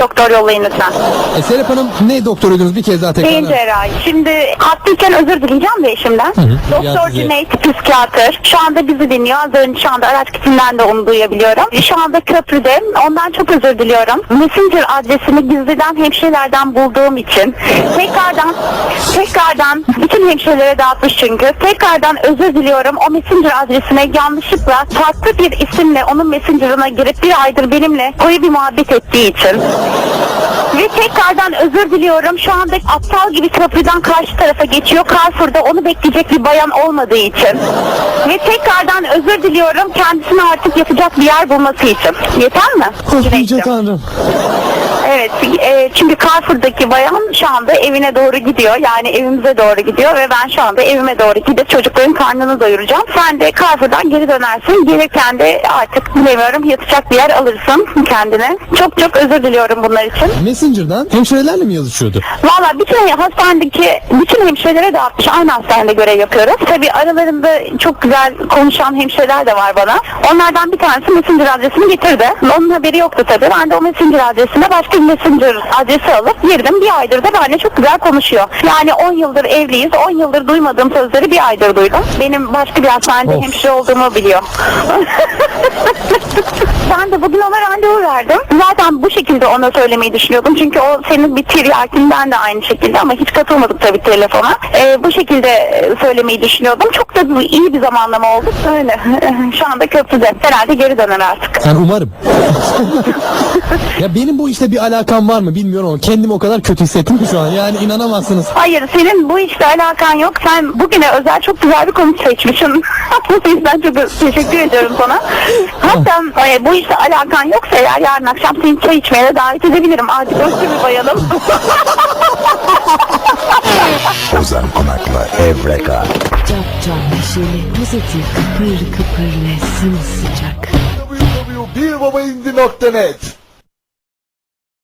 doktor yollayın lütfen. E, Serap Hanım ne doktoruydunuz bir kez daha tekrar. Beyin cerrahi. Şimdi haklıyken özür dileyeceğim de eşimden. hı. Ya Doktor size- Cüneyt psikiyatr. Şu anda bizi dinliyor. Az önce şu anda araç kitinden de onu duyabiliyorum. Şu anda köprüde. Ondan çok özür diliyorum. Messenger adresini gizliden hemşirelerden bulduğum için. Tekrardan, tekrardan bütün hemşirelere dağıtmış çünkü. Tekrardan özür diliyorum. O Messenger adresine yanlışlıkla farklı bir isimle onun Messenger'ına girip bir aydır benimle koyu bir muhabbet ettiği için. Ve tekrardan özür diliyorum. Şu anda aptal gibi köprüden karşı tarafa geçiyor. Carrefour'da onu bekleyecek bir bayan olmadığı için. Ve tekrardan özür diliyorum kendisine artık yapacak bir yer bulması için. Yeter mi? Oh, Yüce? Tanrım. Evet e, çünkü Carrefour'daki bayan şu anda evine doğru gidiyor. Yani evimize doğru gidiyor ve ben şu anda evime doğru gidip çocukların karnını doyuracağım. Sen de Carrefour'dan geri dönersin. Gelirken de artık bilemiyorum yatacak bir yer alırsın kendine. Çok çok özür diliyorum bunlar için. Messenger'dan hemşirelerle mi yazışıyordu? Valla bütün hastanedeki bütün hemşirelere dağıtmış. Aynı hastanede görev yapıyoruz. Tabii aralarında çok güzel konuşan hemşireler de var bana. Onlardan bir tanesi Messenger adresini getirdi. Onun haberi yoktu tabii. Ben de o Messenger adresine başka bir Messenger adresi alıp girdim. Bir aydır da benimle çok güzel konuşuyor. Yani 10 yıldır evliyiz. 10 yıldır duymadığım sözleri bir aydır duydum. Benim başka bir hastanede Of. hemşire olduğumu biliyor. ben de bugün ona randevu verdim. Bu şekilde ona söylemeyi düşünüyordum. Çünkü o senin bir tiryakinden de aynı şekilde ama hiç katılmadık tabii telefona. Ee, bu şekilde e, söylemeyi düşünüyordum. Çok da bu- iyi bir zamanlama oldu. Öyle. Şu anda köprüde. Herhalde geri döner artık. Yani umarım. ya benim bu işte bir alakam var mı bilmiyorum ama kendimi o kadar kötü hissettim ki şu an. Yani inanamazsınız. Hayır senin bu işle alakan yok. Sen bugüne özel çok güzel bir konu seçmişsin. o yüzden çok teşekkür ediyorum sana. Hatta e, bu işle alakan yoksa eğer yarın akşam seni çay içmeye de davet edebilirim. Artık özgür bir bayanım. Ozan Konak'la Evreka. Capcan neşeli, pozitif, kıpır kıpır ve sımsıcak. www.birbabaindi.net